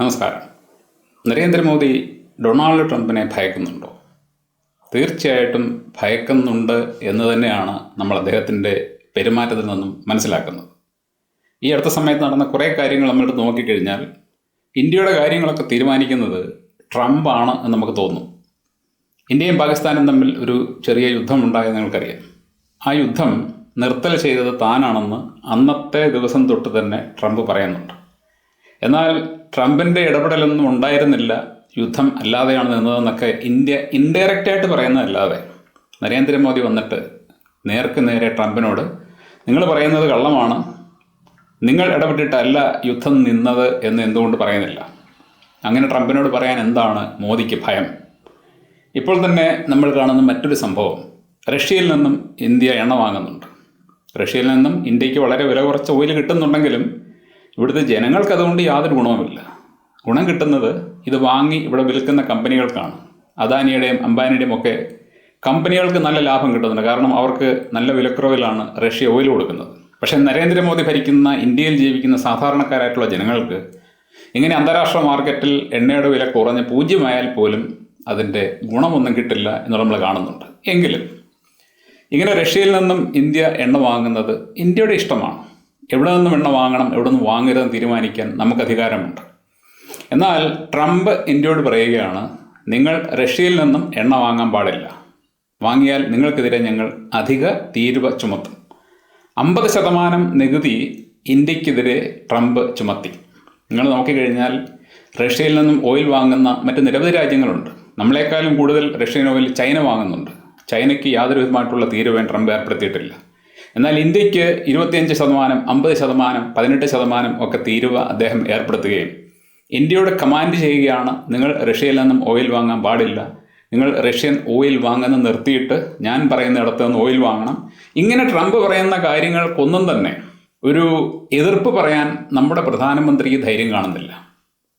നമസ്കാരം. നരേന്ദ്രമോദി ഡൊണാൾഡ് ട്രംപിനെ ഭയക്കുന്നുണ്ടോ? തീർച്ചയായിട്ടും ഭയക്കുന്നുണ്ട് എന്ന് തന്നെയാണ് നമ്മൾ അദ്ദേഹത്തിന്റെ പെരുമാറ്റത്തിൽ നിന്നും മനസ്സിലാക്കുന്നത്. ഈ അടുത്ത സമയത്ത് നടന്ന കുറേ കാര്യങ്ങൾ നമ്മളെടുത്ത് നോക്കിക്കഴിഞ്ഞാൽ ഇന്ത്യയുടെ കാര്യങ്ങളൊക്കെ തീരുമാനിക്കുന്നത് ട്രംപാണ് എന്ന് നമുക്ക് തോന്നും. ഇന്ത്യയും പാകിസ്ഥാനും തമ്മിൽ ഒരു ചെറിയ യുദ്ധമുണ്ടായെന്ന് നിങ്ങൾക്കറിയാം. ആ യുദ്ധം നിർത്തൽ ചെയ്തത് താനാണെന്ന് അന്നത്തെ ദിവസം തൊട്ട് തന്നെ ട്രംപ് പറയുന്നുണ്ട്. എന്നാൽ ട്രംപിന്റെ ഇടപെടലൊന്നും ഉണ്ടായിരുന്നില്ല. യുദ്ധം അല്ലാതെയാണ് നിന്നതെന്നൊക്കെ ഇന്ത്യ ഇൻഡയറക്റ്റ് ആയിട്ട് പറയുന്നതല്ലാതെ നരേന്ദ്രമോദി വന്നിട്ട് നേർക്ക് നേരെ ട്രംപിനോട് നിങ്ങൾ പറയുന്നത് കള്ളമാണ്. നിങ്ങൾ ഇടപെട്ടിട്ടല്ല യുദ്ധം നിന്നത് എന്ന് എന്തുകൊണ്ട് പറയുന്നില്ല? അങ്ങനെ ട്രംപിനോട് പറയാൻ എന്താണ് മോദിക്ക് ഭയം? ഇപ്പോൾ തന്നെ നമ്മൾ കാണുന്ന മറ്റൊരു സംഭവം. റഷ്യയിൽ നിന്നും ഇന്ത്യ എണ്ണ വാങ്ങുന്നുണ്ട്. റഷ്യയിൽ നിന്നും ഇന്ത്യയ്ക്ക് വളരെ വില കുറച്ച് ഓയിൽ കിട്ടുന്നുണ്ടെങ്കിലും ഇവിടുത്തെ ജനങ്ങൾക്ക് അതുകൊണ്ട് യാതൊരു ഗുണവുമില്ല. ഗുണം കിട്ടുന്നത് ഇത് വാങ്ങി ഇവിടെ വിൽക്കുന്ന കമ്പനികൾക്കാണ്. അദാനിയുടെയും അംബാനിയുടെയും ഒക്കെ കമ്പനികൾക്ക് നല്ല ലാഭം കിട്ടുന്നുണ്ട്. കാരണം അവർക്ക് നല്ല വിലക്കുറവിലാണ് റഷ്യ ഓയിൽ കൊടുക്കുന്നത്. പക്ഷേ നരേന്ദ്രമോദി ഭരിക്കുന്ന ഇന്ത്യയിൽ ജീവിക്കുന്ന സാധാരണക്കാരായിട്ടുള്ള ജനങ്ങൾക്ക് ഇങ്ങനെ അന്താരാഷ്ട്ര മാർക്കറ്റിൽ എണ്ണയുടെ വില കുറഞ്ഞ് പൂജ്യമായാൽ പോലും അതിന്റെ ഗുണമൊന്നും കിട്ടില്ല എന്ന് നമ്മൾ കാണുന്നുണ്ട്. എങ്കിലും ഇങ്ങനെ റഷ്യയിൽ നിന്നും ഇന്ത്യ എണ്ണ വാങ്ങുന്നത് ഇന്ത്യയുടെ ഇഷ്ടമാണ്. എവിടെ നിന്ന് എണ്ണ വാങ്ങണം എവിടെ നിന്ന് വാങ്ങരുതെന്ന് തീരുമാനിക്കാൻ നമുക്ക് അധികാരമുണ്ട്. എന്നാൽ ട്രംപ് ഇന്ത്യയോട് പറയുകയാണ് നിങ്ങൾ റഷ്യയിൽ നിന്നും എണ്ണ വാങ്ങാൻ പാടില്ല. വാങ്ങിയാൽ നിങ്ങൾക്കെതിരെ ഞങ്ങൾ അധിക തീരുവ ചുമത്തും. അമ്പത് ശതമാനം നികുതി ഇന്ത്യക്കെതിരെ ട്രംപ് ചുമത്തി. നിങ്ങൾ നോക്കിക്കഴിഞ്ഞാൽ റഷ്യയിൽ നിന്നും ഓയിൽ വാങ്ങുന്ന മറ്റ് നിരവധി രാജ്യങ്ങളുണ്ട്. നമ്മളെക്കാളും കൂടുതൽ റഷ്യൻ ഓയിൽ ചൈന വാങ്ങുന്നുണ്ട്. ചൈനയ്ക്ക് യാതൊരു വിധമായിട്ടുള്ള തീരുവയും ട്രംപ് ഏർപ്പെടുത്തിയിട്ടില്ല. എന്നാൽ ഇന്ത്യയ്ക്ക് ഇരുപത്തിയഞ്ച് ശതമാനം അമ്പത് ശതമാനം പതിനെട്ട് ശതമാനം ഒക്കെ തീരുവ അദ്ദേഹം ഏർപ്പെടുത്തുകയും ഇന്ത്യയുടെ കമാൻഡ് ചെയ്യുകയാണ് നിങ്ങൾ റഷ്യയിൽ നിന്നും ഓയിൽ വാങ്ങാൻ പാടില്ല. നിങ്ങൾ റഷ്യൻ ഓയിൽ വാങ്ങുന്ന നിർത്തിയിട്ട് ഞാൻ പറയുന്നിടത്ത് നിന്ന് ഓയിൽ വാങ്ങണം. ഇങ്ങനെ ട്രംപ് പറയുന്ന കാര്യങ്ങൾക്കൊന്നും തന്നെ ഒരു എതിർപ്പ് പറയാൻ നമ്മുടെ പ്രധാനമന്ത്രിക്ക് ധൈര്യം കാണുന്നില്ല.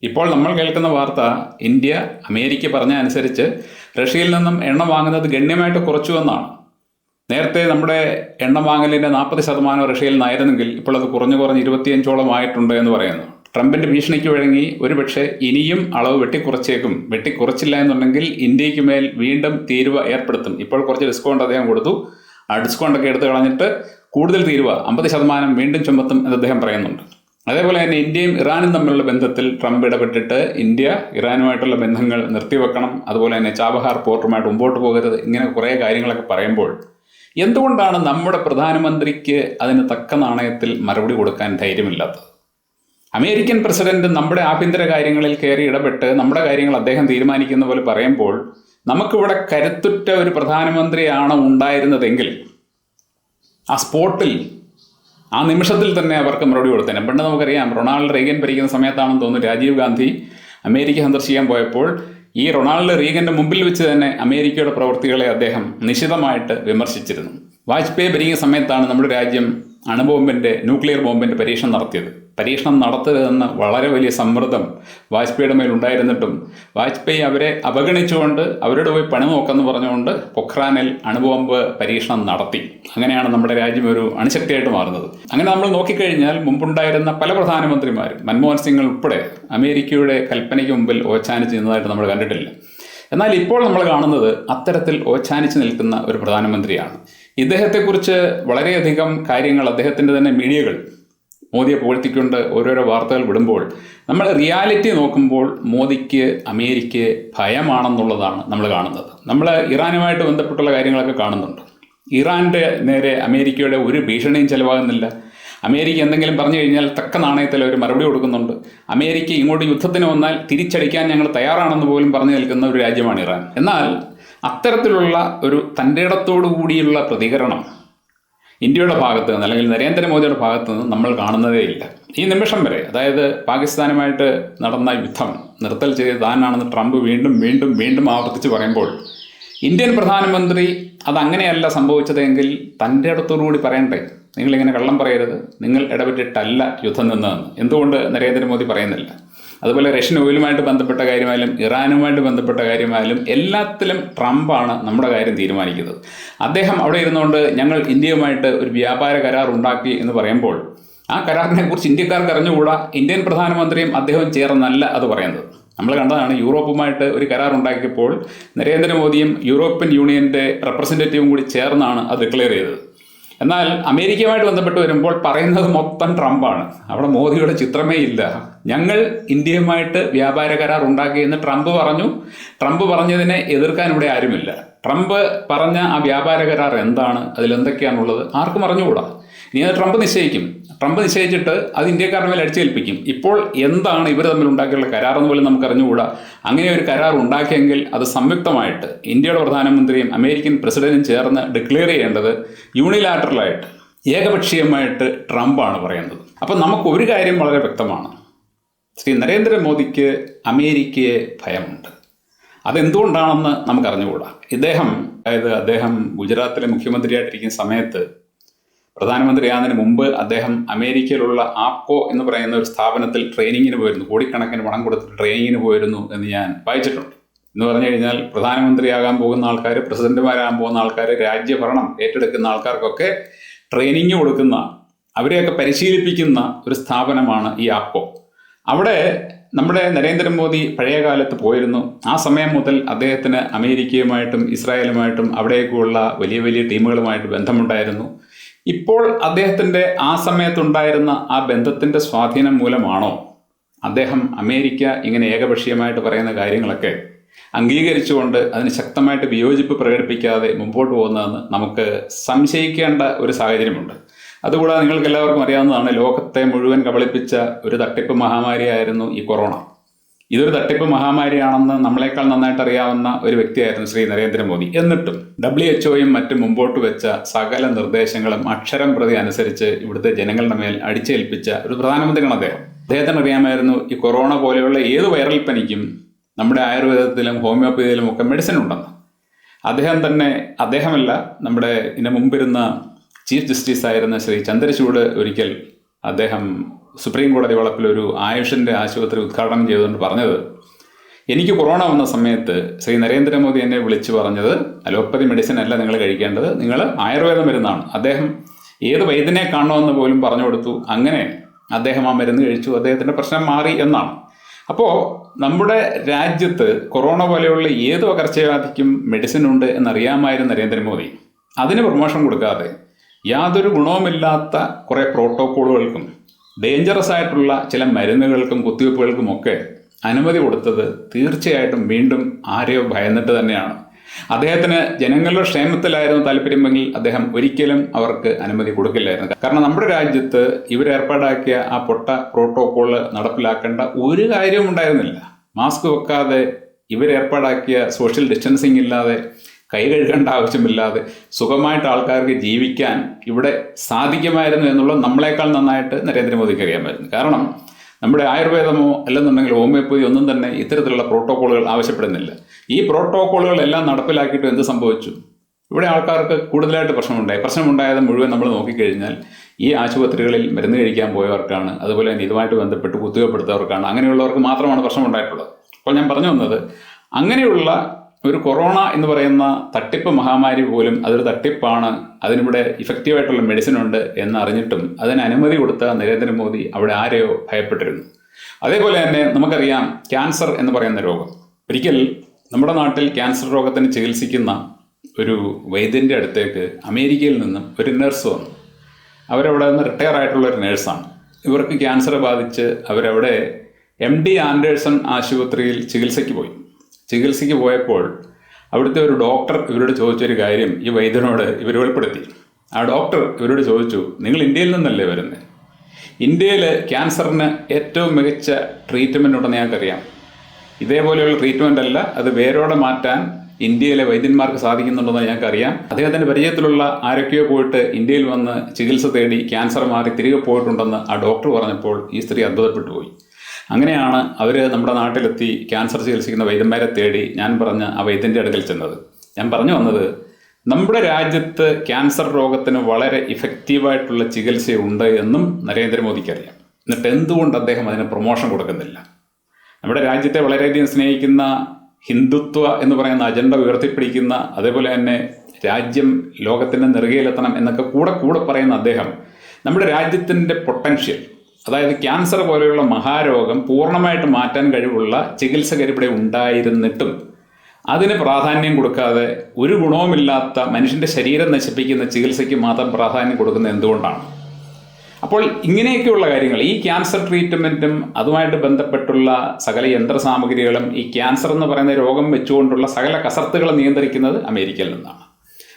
ഇപ്പോൾ നമ്മൾ കേൾക്കുന്ന വാർത്ത ഇന്ത്യ അമേരിക്ക പറഞ്ഞ അനുസരിച്ച് റഷ്യയിൽ നിന്നും എണ്ണ വാങ്ങുന്നത് ഗണ്യമായിട്ട് കുറച്ചു എന്നാണ്. നേരത്തെ നമ്മുടെ എണ്ണ വാങ്ങലിന്റെ നാൽപ്പത് ശതമാനം റഷ്യയിൽ നിന്നായിരുന്നെങ്കിൽ ഇപ്പോൾ അത് കുറഞ്ഞു കുറഞ്ഞ് ഇരുപത്തിയഞ്ചോളം ആയിട്ടുണ്ട് എന്ന് പറയുന്നു. ട്രംപിന്റെ ഭീഷണിക്ക് വഴങ്ങി ഒരുപക്ഷെ ഇനിയും അളവ് വെട്ടിക്കുറച്ചേക്കും. വെട്ടിക്കുറച്ചില്ല എന്നുണ്ടെങ്കിൽ ഇന്ത്യയ്ക്ക് മേൽ വീണ്ടും തീരുവ ഏർപ്പെടുത്തും. ഇപ്പോൾ കുറച്ച് ഡിസ്കൗണ്ട് അദ്ദേഹം കൊടുത്തു. ആ ഡിസ്കൗണ്ടൊക്കെ എടുത്തു കളഞ്ഞിട്ട് കൂടുതൽ തീരുവ അമ്പത് ശതമാനം വീണ്ടും ചുമത്തും എന്ന് അദ്ദേഹം പറയുന്നുണ്ട്. അതേപോലെ തന്നെ ഇന്ത്യയും ഇറാനും തമ്മിലുള്ള ബന്ധത്തിൽ ട്രംപ് ഇടപെട്ടിട്ട് ഇന്ത്യ ഇറാനുമായിട്ടുള്ള ബന്ധങ്ങൾ നിർത്തിവെക്കണം. അതുപോലെ തന്നെ ചാബഹാർ പോർട്ടുമായിട്ട് മുമ്പോട്ട് പോകരുത്. ഇങ്ങനെ കുറേ കാര്യങ്ങളൊക്കെ പറയുമ്പോൾ എന്തുകൊണ്ടാണ് നമ്മുടെ പ്രധാനമന്ത്രിക്ക് അതിന് തക്ക നാണയത്തിൽ മറുപടി കൊടുക്കാൻ ധൈര്യമില്ലാത്തത്? അമേരിക്കൻ പ്രസിഡന്റ് നമ്മുടെ ആഭ്യന്തര കാര്യങ്ങളിൽ കയറി ഇടപെട്ട് നമ്മുടെ കാര്യങ്ങൾ അദ്ദേഹം തീരുമാനിക്കുന്ന പോലെ പറയുമ്പോൾ നമുക്കിവിടെ കരുത്തുറ്റ ഒരു പ്രധാനമന്ത്രിയാണ് ഉണ്ടായിരുന്നതെങ്കിൽ ആ സ്പോട്ടിൽ ആ നിമിഷത്തിൽ തന്നെ അവർക്ക് മറുപടി കൊടുത്തേനെ. പണ്ട് നമുക്കറിയാം റൊണാൾഡ് റേഗൻ ഭരിക്കുന്ന സമയത്താണെന്ന് തോന്നുന്നു രാജീവ് ഗാന്ധി അമേരിക്ക സന്ദർശിക്കാൻ പോയപ്പോൾ ഈ റൊണാൾഡ് റീഗന്റെ മുമ്പിൽ വെച്ച് തന്നെ അമേരിക്കയുടെ പ്രവൃത്തികളെ അദ്ദേഹം നിശിതമായിട്ട് വിമർശിച്ചിരുന്നു. വാജ്പേയി ഭരിക്കുന്ന സമയത്താണ് നമ്മുടെ രാജ്യം അണുബോംബിന്റെ ന്യൂക്ലിയർ ബോംബിന്റെ പരീക്ഷണം നടത്തിയത്. പരീക്ഷണം നടത്തരുതെന്ന് വളരെ വലിയ സമ്മർദ്ദം വാജ്പേയിയുടെ മേൽ ഉണ്ടായിരുന്നിട്ടും വാജ്പേയി അവരെ അവഗണിച്ചുകൊണ്ട് അവരോട് പോയി പണി നോക്കെന്ന് പറഞ്ഞുകൊണ്ട് പൊഖ്രാനിൽ അണുബോംബ് പരീക്ഷണം നടത്തി. അങ്ങനെയാണ് നമ്മുടെ രാജ്യം ഒരു അണുശക്തിയായിട്ട് മാറുന്നത്. അങ്ങനെ നമ്മൾ നോക്കിക്കഴിഞ്ഞാൽ മുമ്പുണ്ടായിരുന്ന പല പ്രധാനമന്ത്രിമാരും മൻമോഹൻ സിംഗ് ഉൾപ്പെടെ അമേരിക്കയുടെ കൽപ്പനയ്ക്ക് മുമ്പിൽ ഓച്ചാനിച്ച് നിന്നതായിട്ട് നമ്മൾ കണ്ടിട്ടില്ല. എന്നാൽ ഇപ്പോൾ നമ്മൾ കാണുന്നത് അത്തരത്തിൽ ഓച്ചാനിച്ച് നിൽക്കുന്ന ഒരു പ്രധാനമന്ത്രിയാണ്. ഇദ്ദേഹത്തെക്കുറിച്ച് വളരെയധികം കാര്യങ്ങൾ അദ്ദേഹത്തിന്റെ തന്നെ മീഡിയകൾ മോദിയെ പുകഴ്ത്തിക്കൊണ്ട് ഓരോരോ വാർത്തകൾ വിടുമ്പോൾ നമ്മൾ റിയാലിറ്റി നോക്കുമ്പോൾ മോദിക്ക് അമേരിക്ക ഭയമാണെന്നുള്ളതാണ് നമ്മൾ കാണുന്നത്. നമ്മൾ ഇറാനുമായിട്ട് ബന്ധപ്പെട്ടുള്ള കാര്യങ്ങളൊക്കെ കാണുന്നുണ്ട്. ഇറാന്റെ നേരെ അമേരിക്കയുടെ ഒരു ഭീഷണിയും ചെലവാകുന്നില്ല. അമേരിക്ക എന്തെങ്കിലും പറഞ്ഞു കഴിഞ്ഞാൽ തക്ക നാണയത്തിൽ അവർ മറുപടി കൊടുക്കുന്നുണ്ട്. അമേരിക്ക ഇങ്ങോട്ട് യുദ്ധത്തിന് വന്നാൽ തിരിച്ചടിക്കാൻ ഞങ്ങൾ തയ്യാറാണെന്ന് പോലും പറഞ്ഞു നിൽക്കുന്ന ഒരു രാജ്യമാണ് ഇറാൻ. എന്നാൽ അത്തരത്തിലുള്ള ഒരു തന്റെ ഇടത്തോടു കൂടിയുള്ള പ്രതികരണം ഇന്ത്യയുടെ ഭാഗത്ത് നിന്ന് അല്ലെങ്കിൽ നരേന്ദ്രമോദിയുടെ ഭാഗത്ത് നിന്ന് നമ്മൾ കാണുന്നതേ ഇല്ല. ഈ നിമിഷം വരെ അതായത് പാകിസ്ഥാനുമായിട്ട് നടന്ന യുദ്ധം നിർത്തൽ ചെയ്ത് താനാണെന്ന് ട്രംപ് വീണ്ടും വീണ്ടും വീണ്ടും ആവർത്തിച്ച് പറയുമ്പോൾ ഇന്ത്യൻ പ്രധാനമന്ത്രി അതങ്ങനെയല്ല സംഭവിച്ചതെങ്കിൽ തന്റെ അടുത്തോടുകൂടി പറയണ്ടേ? നിങ്ങളിങ്ങനെ കള്ളം പറയരുത്. നിങ്ങൾ ഇടപെട്ടിട്ടല്ല യുദ്ധം നിന്നതെന്ന്. എന്തുകൊണ്ട് നരേന്ദ്രമോദി പറയുന്നില്ല? അതുപോലെ റഷ്യൻ ഓയിലുമായിട്ട് ബന്ധപ്പെട്ട കാര്യമായാലും ഇറാനുമായിട്ട് ബന്ധപ്പെട്ട കാര്യമായാലും എല്ലാത്തിലും ട്രംപാണ് നമ്മുടെ കാര്യം തീരുമാനിക്കുന്നത്. അദ്ദേഹം അവിടെ ഇരുന്നുകൊണ്ട് ഞങ്ങൾ ഇന്ത്യയുമായിട്ട് ഒരു വ്യാപാര കരാർ ഉണ്ടാക്കി എന്ന് പറയുമ്പോൾ ആ കരാറിനെ കുറിച്ച് ഇന്ത്യക്കാർക്ക് അറിഞ്ഞുകൂടാ? ഇന്ത്യൻ പ്രധാനമന്ത്രിയും അദ്ദേഹവും ചേർന്നല്ല അത് പറയുന്നത്. നമ്മൾ കണ്ടതാണ് യൂറോപ്പുമായിട്ട് ഒരു കരാർ ഉണ്ടാക്കിയപ്പോൾ നരേന്ദ്രമോദിയും യൂറോപ്യൻ യൂണിയന്റെ റെപ്രസെന്റേറ്റീവും കൂടി ചേർന്നാണ് അത് ഡിക്ലെയർ ചെയ്തത്. എന്നാൽ അമേരിക്കയുമായിട്ട് ബന്ധപ്പെട്ട് വരുമ്പോൾ പറയുന്നത് മൊത്തം ട്രംപാണ്. അവിടെ മോദിയുടെ ചിത്രമേ ഇല്ല. ഞങ്ങൾ ഇന്ത്യയുമായിട്ട് വ്യാപാര കരാർ ഉണ്ടാക്കിയെന്ന് ട്രംപ് പറഞ്ഞു. ട്രംപ് പറഞ്ഞതിനെ എതിർക്കാൻ ഇവിടെ ആരുമില്ല. ട്രംപ് പറഞ്ഞ ആ വ്യാപാര കരാർ എന്താണ്? അതിലെന്തൊക്കെയാണുള്ളത് ആർക്കും അറിഞ്ഞുകൂടാ. ഇനി അത് ട്രംപ് നിശ്ചയിക്കും. ട്രംപ് നിശ്ചയിച്ചിട്ട് അത് ഇന്ത്യക്കാരുടെ മേലെ അടിച്ചേൽപ്പിക്കും. ഇപ്പോൾ എന്താണ് ഇവർ തമ്മിൽ ഉണ്ടാക്കിയുള്ള കരാർ എന്ന് പോലും നമുക്ക് അറിഞ്ഞുകൂടാ. അങ്ങനെ ഒരു കരാർ ഉണ്ടാക്കിയെങ്കിൽ അത് സംയുക്തമായിട്ട് ഇന്ത്യയുടെ പ്രധാനമന്ത്രിയും അമേരിക്കൻ പ്രസിഡന്റും ചേർന്ന് ഡിക്ലെയർ ചെയ്യേണ്ടത് യൂണിലാറ്ററലായിട്ട് ഏകപക്ഷീയമായിട്ട് ട്രംപാണ് പറയുന്നത് അപ്പം നമുക്ക് ഒരു കാര്യം വളരെ വ്യക്തമാണ്. ശ്രീ നരേന്ദ്രമോദിക്ക് അമേരിക്കയെ ഭയമുണ്ട്. അതെന്തുകൊണ്ടാണെന്ന് നമുക്ക് അറിഞ്ഞുകൂടാ ഇദ്ദേഹം അതായത് അദ്ദേഹം ഗുജറാത്തിലെ മുഖ്യമന്ത്രിയായിട്ടിരിക്കുന്ന സമയത്ത് പ്രധാനമന്ത്രിയാകുന്നതിന് മുമ്പ് അദ്ദേഹം അമേരിക്കയിലുള്ള ആപ്കോ എന്ന് പറയുന്ന ഒരു സ്ഥാപനത്തിൽ ട്രെയിനിങ്ങിന് പോയിരുന്നു. കോടിക്കണക്കിന് പണം കൊടുത്ത് ട്രെയിനിങ്ങിന് പോയിരുന്നു എന്ന് ഞാൻ വായിച്ചിട്ടുണ്ട്. എന്ന് പറഞ്ഞു കഴിഞ്ഞാൽ പ്രധാനമന്ത്രിയാകാൻ പോകുന്ന ആൾക്കാർ പ്രസിഡന്റുമാരാകാൻ പോകുന്ന ആൾക്കാർ രാജ്യഭരണം ഏറ്റെടുക്കുന്ന ആൾക്കാർക്കൊക്കെ ട്രെയിനിങ് കൊടുക്കുന്ന അവരെയൊക്കെ പരിശീലിപ്പിക്കുന്ന ഒരു സ്ഥാപനമാണ് ഈ ആപ്കോ. അവിടെ നമ്മുടെ നരേന്ദ്രമോദി പഴയ കാലത്ത് പോയിരുന്നു. ആ സമയം മുതൽ അദ്ദേഹത്തിന് അമേരിക്കയുമായിട്ടും ഇസ്രായേലുമായിട്ടും അവിടേക്കുള്ള വലിയ വലിയ ടീമുകളുമായിട്ട് ബന്ധമുണ്ടായിരുന്നു. ഇപ്പോൾ അദ്ദേഹത്തിന്റെ ആ സമയത്തുണ്ടായിരുന്ന ആ ബന്ധത്തിന്റെ സ്വാധീനം മൂലമാണോ? അദ്ദേഹം അമേരിക്ക ഇങ്ങനെ ഏകപക്ഷീയമായിട്ട് പറയുന്ന കാര്യങ്ങളൊക്കെ അംഗീകരിച്ചുകൊണ്ട് അതിന് ശക്തമായിട്ട് വിയോജിപ്പ് പ്രകടിപ്പിക്കാതെ മുമ്പോട്ട് പോകുന്നതെന്ന് നമുക്ക് സംശയിക്കേണ്ട ഒരു സാഹചര്യമുണ്ട്. അതുകൂടാതെ നിങ്ങൾക്ക് എല്ലാവർക്കും അറിയാവുന്നതാണ് ലോകത്തെ മുഴുവൻ കബളിപ്പിച്ച ഒരു തട്ടിപ്പ് മഹാമാരിയായിരുന്നു ഈ കൊറോണ. ഇതൊരു തട്ടിപ്പ് മഹാമാരിയാണെന്ന് നമ്മളെക്കാൾ നന്നായിട്ട് അറിയാവുന്ന ഒരു വ്യക്തിയായിരുന്നു ശ്രീ നരേന്ദ്രമോദി. എന്നിട്ടും ഡബ്ല്യു എച്ച്ഒയും മറ്റും മുമ്പോട്ട് വെച്ച സകല നിർദ്ദേശങ്ങളും അക്ഷരം പ്രതി അനുസരിച്ച് ഇവിടുത്തെ ജനങ്ങളുടെ മേൽ അടിച്ചേൽപ്പിച്ച ഒരു പ്രധാനമന്ത്രിയാണ് അദ്ദേഹം. അദ്ദേഹത്തിന് അറിയാമായിരുന്നു ഈ കൊറോണ പോലെയുള്ള ഏത് വൈറൽ പനിക്കും നമ്മുടെ ആയുർവേദത്തിലും ഹോമിയോപ്പതിയിലും ഒക്കെ മെഡിസിൻ ഉണ്ടെന്ന്. അദ്ദേഹം തന്നെ അദ്ദേഹമല്ല നമ്മുടെ ഇതിന് മുമ്പിരുന്ന ചീഫ് ജസ്റ്റിസ് ആയിരുന്ന ശ്രീ ചന്ദ്രചൂഡ് ഒരിക്കൽ അദ്ദേഹം സുപ്രീം കോടതി വളപ്പിൽ ഒരു ആയുഷിന്റെ ആശുപത്രി ഉദ്ഘാടനം ചെയ്തുകൊണ്ട് പറഞ്ഞത് എനിക്ക് കൊറോണ വന്ന സമയത്ത് ശ്രീ നരേന്ദ്രമോദി എന്നെ വിളിച്ചു പറഞ്ഞത് അലോപ്പതി മെഡിസിൻ അല്ല നിങ്ങൾ കഴിക്കേണ്ടത് നിങ്ങൾ ആയുർവേദ മരുന്നാണ്. അദ്ദേഹം ഏത് വൈദ്യനെ കാണണമെന്ന് പോലും പറഞ്ഞു കൊടുത്തു. അങ്ങനെ അദ്ദേഹം ആ മരുന്ന് കഴിച്ചു. അദ്ദേഹത്തിന്റെ പ്രശ്നം മാറി എന്നാണ്. അപ്പോൾ നമ്മുടെ രാജ്യത്ത് കൊറോണ പോലെയുള്ള ഏത് പകർച്ചവ്യാധിക്കും മെഡിസിൻ ഉണ്ട് എന്നറിയാമായിരുന്നു നരേന്ദ്രമോദി. അതിന് പ്രമോഷൻ കൊടുക്കാതെ യാതൊരു ഗുണവുമില്ലാത്ത കുറേ പ്രോട്ടോക്കോളുകൾക്കും ഡേഞ്ചറസ് ആയിട്ടുള്ള ചില മരുന്നുകൾക്കും കുത്തിവയ്പ്പുകൾക്കുമൊക്കെ അനുമതി കൊടുത്തത് തീർച്ചയായിട്ടും വീണ്ടും ആരെയോ ഭയന്നിട്ട് തന്നെയാണ്. അദ്ദേഹത്തിന് ജനങ്ങളുടെ ക്ഷേമത്തിലായിരുന്നു താല്പര്യമെങ്കിൽ അദ്ദേഹം ഒരിക്കലും അവർക്ക് അനുമതി കൊടുക്കില്ലായിരുന്നു. കാരണം നമ്മുടെ രാജ്യത്ത് ഇവരേർപ്പാടാക്കിയ ആ പൊട്ട പ്രോട്ടോക്കോൾ നടപ്പിലാക്കേണ്ട ഒരു കാര്യവും ഉണ്ടായിരുന്നില്ല. മാസ്ക് വെക്കാതെ ഇവരേർപ്പാടാക്കിയ സോഷ്യൽ ഡിസ്റ്റൻസിങ് ഇല്ലാതെ കൈ കഴുകേണ്ട ആവശ്യമില്ലാതെ സുഖമായിട്ട് ആൾക്കാർക്ക് ജീവിക്കാൻ ഇവിടെ സാധിക്കുമായിരുന്നു എന്നുള്ളത് നമ്മളെക്കാൾ നന്നായിട്ട് നരേന്ദ്രമോദിക്ക് അറിയാമായിരുന്നു. കാരണം നമ്മുടെ ആയുർവേദമോ അല്ലെന്നുണ്ടെങ്കിൽ ഹോമിയോപ്പതി ഒന്നും തന്നെ ഇത്തരത്തിലുള്ള പ്രോട്ടോക്കോളുകൾ ആവശ്യപ്പെടുന്നില്ല. ഈ പ്രോട്ടോക്കോളുകൾ എല്ലാം നടപ്പിലാക്കിയിട്ട് എന്ത് സംഭവിച്ചു? ഇവിടെ ആൾക്കാർക്ക് കൂടുതലായിട്ട് പ്രശ്നമുണ്ടായി. പ്രശ്നമുണ്ടായത് മുഴുവൻ നമ്മൾ നോക്കിക്കഴിഞ്ഞാൽ ഈ ആശുപത്രികളിൽ മരുന്ന് കഴിക്കാൻ പോയവർക്കാണ് അതുപോലെ തന്നെ ഇതുമായിട്ട് ബന്ധപ്പെട്ട് കുത്തിവപ്പെടുത്തവർക്കാണ് അങ്ങനെയുള്ളവർക്ക് മാത്രമാണ് പ്രശ്നമുണ്ടായിട്ടുള്ളത്. അപ്പോൾ ഞാൻ പറഞ്ഞു വന്നത് അങ്ങനെയുള്ള ഒരു കൊറോണ എന്ന് പറയുന്ന തട്ടിപ്പ് മഹാമാരി പോലും അതൊരു തട്ടിപ്പാണ്. അതിനിവിടെ ഇഫക്റ്റീവായിട്ടുള്ള മെഡിസിൻ ഉണ്ട് എന്ന് അറിഞ്ഞിട്ടും അതിന് അനുമതി കൊടുത്ത നരേന്ദ്രമോദി അവിടെ ആരെയോ ഭയപ്പെട്ടിരുന്നു. അതേപോലെ തന്നെ നമുക്കറിയാം ക്യാൻസർ എന്ന് പറയുന്ന രോഗം. ഒരിക്കൽ നമ്മുടെ നാട്ടിൽ ക്യാൻസർ രോഗത്തിന് ചികിത്സിക്കുന്ന ഒരു വൈദ്യന്റെ അടുത്തേക്ക് അമേരിക്കയിൽ നിന്നും ഒരു നേഴ്സ് വന്നു. അവരവിടെ നിന്ന് റിട്ടയർ ആയിട്ടുള്ള ഒരു നേഴ്സാണ് ഇവർക്ക് ക്യാൻസർ ബാധിച്ച് അവരവിടെ എം ഡി ആൻഡേഴ്സൺ ആശുപത്രിയിൽ ചികിത്സയ്ക്ക് പോയി. ചികിത്സയ്ക്ക് പോയപ്പോൾ അവിടുത്തെ ഒരു ഡോക്ടർ ഇവരോട് ചോദിച്ചൊരു കാര്യം ഈ വൈദ്യനോട് ഇവർ വെളിപ്പെടുത്തി. ആ ഡോക്ടർ ഇവരോട് ചോദിച്ചു നിങ്ങൾ ഇന്ത്യയിൽ നിന്നല്ലേ വരുന്നത് ഇന്ത്യയിൽ ക്യാൻസറിന് ഏറ്റവും മികച്ച ട്രീറ്റ്മെന്റ് ഉണ്ടെന്ന് ഞങ്ങൾക്കറിയാം. ഇതേപോലെയുള്ള ട്രീറ്റ്മെന്റ് അല്ല അത് വേരോടെ മാറ്റാൻ ഇന്ത്യയിലെ വൈദ്യന്മാർക്ക് സാധിക്കുന്നുണ്ടെന്ന് ഞങ്ങൾക്കറിയാം. അദ്ദേഹത്തിന്റെ പരിചയത്തിലുള്ള ആരൊക്കെയോ പോയിട്ട് ഇന്ത്യയിൽ വന്ന് ചികിത്സ തേടി ക്യാൻസർ മാറി തിരികെ പോയിട്ടുണ്ടെന്ന് ആ ഡോക്ടർ പറഞ്ഞപ്പോൾ ഈ സ്ത്രീ അത്ഭുതപ്പെട്ടു പോയി. അങ്ങനെയാണ് അവർ നമ്മുടെ നാട്ടിലെത്തി ക്യാൻസർ ചികിത്സിക്കുന്ന വൈദ്യന്മാരെ തേടി ഞാൻ പറഞ്ഞ ആ വൈദ്യന്റെ അടുക്കൽ ചെന്നത്. ഞാൻ പറഞ്ഞു വന്നത് നമ്മുടെ രാജ്യത്ത് ക്യാൻസർ രോഗത്തിന് വളരെ ഇഫക്റ്റീവായിട്ടുള്ള ചികിത്സയുണ്ട് എന്നും നരേന്ദ്രമോദിക്ക് അറിയാം. എന്നിട്ട് എന്തുകൊണ്ട് അദ്ദേഹം അതിന് പ്രൊമോഷൻ കൊടുക്കുന്നില്ല? നമ്മുടെ രാജ്യത്തെ വളരെയധികം സ്നേഹിക്കുന്ന ഹിന്ദുത്വ എന്ന് പറയുന്ന അജണ്ട ഉയർത്തിപ്പിടിക്കുന്ന അതേപോലെ തന്നെ രാജ്യം ലോകത്തിന്റെ നെറുകയിലെത്തണം എന്നൊക്കെ കൂടെ കൂടെ പറയുന്ന അദ്ദേഹം നമ്മുടെ രാജ്യത്തിന്റെ പൊട്ടൻഷ്യൽ അതായത് ക്യാൻസർ പോലെയുള്ള മഹാരോഗം പൂർണമായിട്ട് മാറ്റാൻ കഴിവുള്ള ചികിത്സകർ ഇവിടെ ഉണ്ടായിരുന്നിട്ടും അതിന് പ്രാധാന്യം കൊടുക്കാതെ ഒരു ഗുണവുമില്ലാത്ത മനുഷ്യന്റെ ശരീരം നശിപ്പിക്കുന്ന ചികിത്സയ്ക്ക് മാത്രം പ്രാധാന്യം കൊടുക്കുന്നത് എന്തുകൊണ്ടാണ്? അപ്പോൾ ഇങ്ങനെയൊക്കെയുള്ള കാര്യങ്ങൾ ഈ ക്യാൻസർ ട്രീറ്റ്മെന്റും അതുമായിട്ട് ബന്ധപ്പെട്ടുള്ള സകല യന്ത്രസാമഗ്രികളും ഈ ക്യാൻസർ എന്ന് പറയുന്ന രോഗം വെച്ചുകൊണ്ടുള്ള സകല കസർത്തുകൾ നിയന്ത്രിക്കുന്നത് അമേരിക്കയിൽ നിന്നാണ്.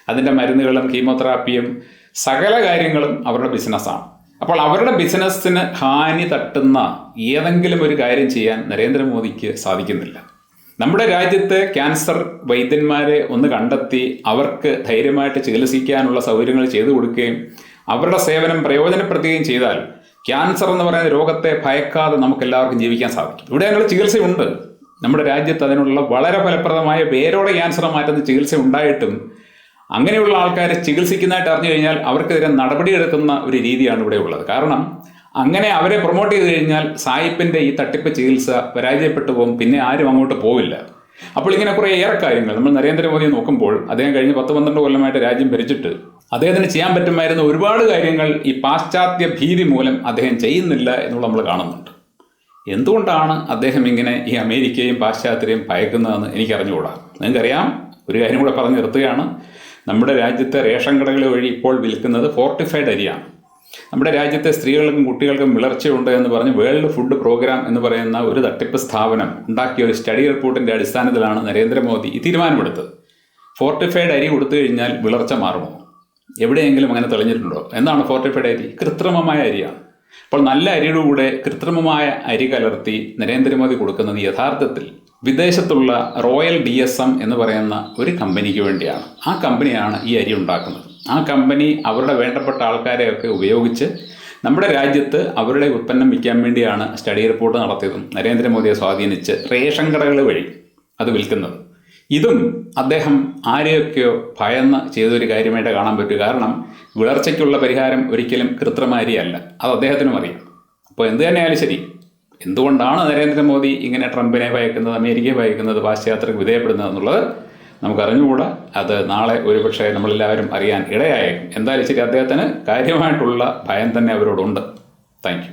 അതിന്റെ മരുന്നുകളും കീമോതെറാപ്പിയും സകല കാര്യങ്ങളും അവരുടെ ബിസിനസ്സാണ് അപ്പോൾ അവരുടെ ബിസിനസ്സിന് ഹാനി തട്ടുന്ന ഏതെങ്കിലും ഒരു കാര്യം ചെയ്യാൻ നരേന്ദ്രമോദിക്ക് സാധിക്കുന്നില്ല. നമ്മുടെ രാജ്യത്തെ ക്യാൻസർ വൈദ്യന്മാരെ ഒന്ന് കണ്ടെത്തി അവർക്ക് ധൈര്യമായിട്ട് ചികിത്സിക്കാനുള്ള സൗകര്യങ്ങൾ ചെയ്തു കൊടുക്കുകയും അവരുടെ സേവനം പ്രയോജനപ്പെടുത്തുകയും ചെയ്താൽ ക്യാൻസർ എന്ന് പറയുന്ന രോഗത്തെ ഭയക്കാതെ നമുക്ക് എല്ലാവർക്കും ജീവിക്കാൻ സാധിക്കും. ഇവിടെ ഞങ്ങൾ ചികിത്സയുണ്ട്. നമ്മുടെ രാജ്യത്ത് അതിനുള്ള വളരെ ഫലപ്രദമായ വേരോടെ ക്യാൻസർ മാറ്റുന്ന ചികിത്സ ഉണ്ടായിട്ടും അങ്ങനെയുള്ള ആൾക്കാരെ ചികിത്സിക്കുന്നതായിട്ട് അറിഞ്ഞു കഴിഞ്ഞാൽ അവർക്കെതിരെ നടപടിയെടുക്കുന്ന ഒരു രീതിയാണ് ഇവിടെ ഉള്ളത്. കാരണം അങ്ങനെ അവരെ പ്രൊമോട്ട് ചെയ്ത് കഴിഞ്ഞാൽ സായിപ്പിന്റെ ഈ തട്ടിപ്പ് ചികിത്സ പരാജയപ്പെട്ടു പോകും പിന്നെ ആരും അങ്ങോട്ട് പോവില്ല. അപ്പോൾ ഇങ്ങനെ കുറേ ഏറെ കാര്യങ്ങൾ നമ്മൾ നരേന്ദ്രമോദിയെ നോക്കുമ്പോൾ അദ്ദേഹം കഴിഞ്ഞ പത്ത് പന്ത്രണ്ട് കൊല്ലമായിട്ട് രാജ്യം ഭരിച്ചിട്ട് അദ്ദേഹത്തിന് ചെയ്യാൻ പറ്റുമായിരുന്ന ഒരുപാട് കാര്യങ്ങൾ ഈ പാശ്ചാത്യ ഭീതി മൂലം അദ്ദേഹം ചെയ്യുന്നില്ല എന്നുള്ള നമ്മൾ കാണുന്നുണ്ട്. എന്തുകൊണ്ടാണ് അദ്ദേഹം ഇങ്ങനെ ഈ അമേരിക്കയും പാശ്ചാത്യരെയും ഭയക്കുന്നതെന്ന് എനിക്കറിഞ്ഞുകൂടാ? നിങ്ങൾക്കറിയാം ഒരു കാര്യം കൂടെ പറഞ്ഞു നിർത്തുകയാണ്. നമ്മുടെ രാജ്യത്തെ റേഷൻ കടകൾ വഴി ഇപ്പോൾ വിൽക്കുന്നത് ഫോർട്ടിഫൈഡ് അരിയാണ്. നമ്മുടെ രാജ്യത്തെ സ്ത്രീകൾക്കും കുട്ടികൾക്കും വിളർച്ചയുണ്ട് എന്ന് പറഞ്ഞ് വേൾഡ് ഫുഡ് പ്രോഗ്രാം എന്ന് പറയുന്ന ഒരു തട്ടിപ്പ് സ്ഥാപനം ഉണ്ടാക്കിയ ഒരു സ്റ്റഡി റിപ്പോർട്ടിന്റെ അടിസ്ഥാനത്തിലാണ് നരേന്ദ്രമോദി ഈ തീരുമാനമെടുത്തത്. ഫോർട്ടിഫൈഡ് അരി കൊടുത്തു കഴിഞ്ഞാൽ വിളർച്ച മാറുമോ? എവിടെയെങ്കിലും അങ്ങനെ തെളിഞ്ഞിട്ടുണ്ടോ? എന്താണ് ഫോർട്ടിഫൈഡ് അരി? കൃത്രിമമായ അരിയാണ്. അപ്പോൾ നല്ല അരിയുടെ കൂടെ കൃത്രിമമായ അരി കലർത്തി നരേന്ദ്രമോദി കൊടുക്കുന്നത് യഥാർത്ഥത്തിൽ വിദേശത്തുള്ള റോയൽ ഡി എസ് എം എന്ന് പറയുന്ന ഒരു കമ്പനിക്ക് വേണ്ടിയാണ്. ആ കമ്പനിയാണ് ഈ അരി ഉണ്ടാക്കുന്നത്. ആ കമ്പനി അവരുടെ വേണ്ടപ്പെട്ട ആൾക്കാരെയൊക്കെ ഉപയോഗിച്ച് നമ്മുടെ രാജ്യത്ത് അവരുടെ ഉൽപ്പന്നം വിൽക്കാൻ വേണ്ടിയാണ് സ്റ്റഡി റിപ്പോർട്ട് നടത്തിയതും നരേന്ദ്രമോദിയെ സ്വാധീനിച്ച് റേഷൻ കടകൾ വഴി അത് വിൽക്കുന്നത്. ഇതും അദ്ദേഹം ആരെയൊക്കെയോ ഭയന്ന് ചെയ്തൊരു കാര്യമായിട്ട് കാണാൻ പറ്റും. കാരണം വിളർച്ചയ്ക്കുള്ള പരിഹാരം ഒരിക്കലും കൃത്രിമ അരിയല്ല. അത് അദ്ദേഹത്തിനും അറിയാം. അപ്പോൾ എന്ത് തന്നെയായാലും ശരി എന്തുകൊണ്ടാണ് നരേന്ദ്രമോദി ഇങ്ങനെ ട്രംപിനെ ഭയക്കുന്നത് അമേരിക്കയെ ഭയക്കുന്നത് പാശ്ചാത്യർക്ക് വിധേയപ്പെടുന്നത് എന്നുള്ളത് നമുക്ക് അറിഞ്ഞുകൂടാ. അത് നാളെ ഒരുപക്ഷെ നമ്മളെല്ലാവരും അറിയാൻ ഇടയായേക്കും. എന്തായാലും ശരി അദ്ദേഹത്തിന് കാര്യമായിട്ടുള്ള ഭയം തന്നെ അവരോടുണ്ട്. താങ്ക്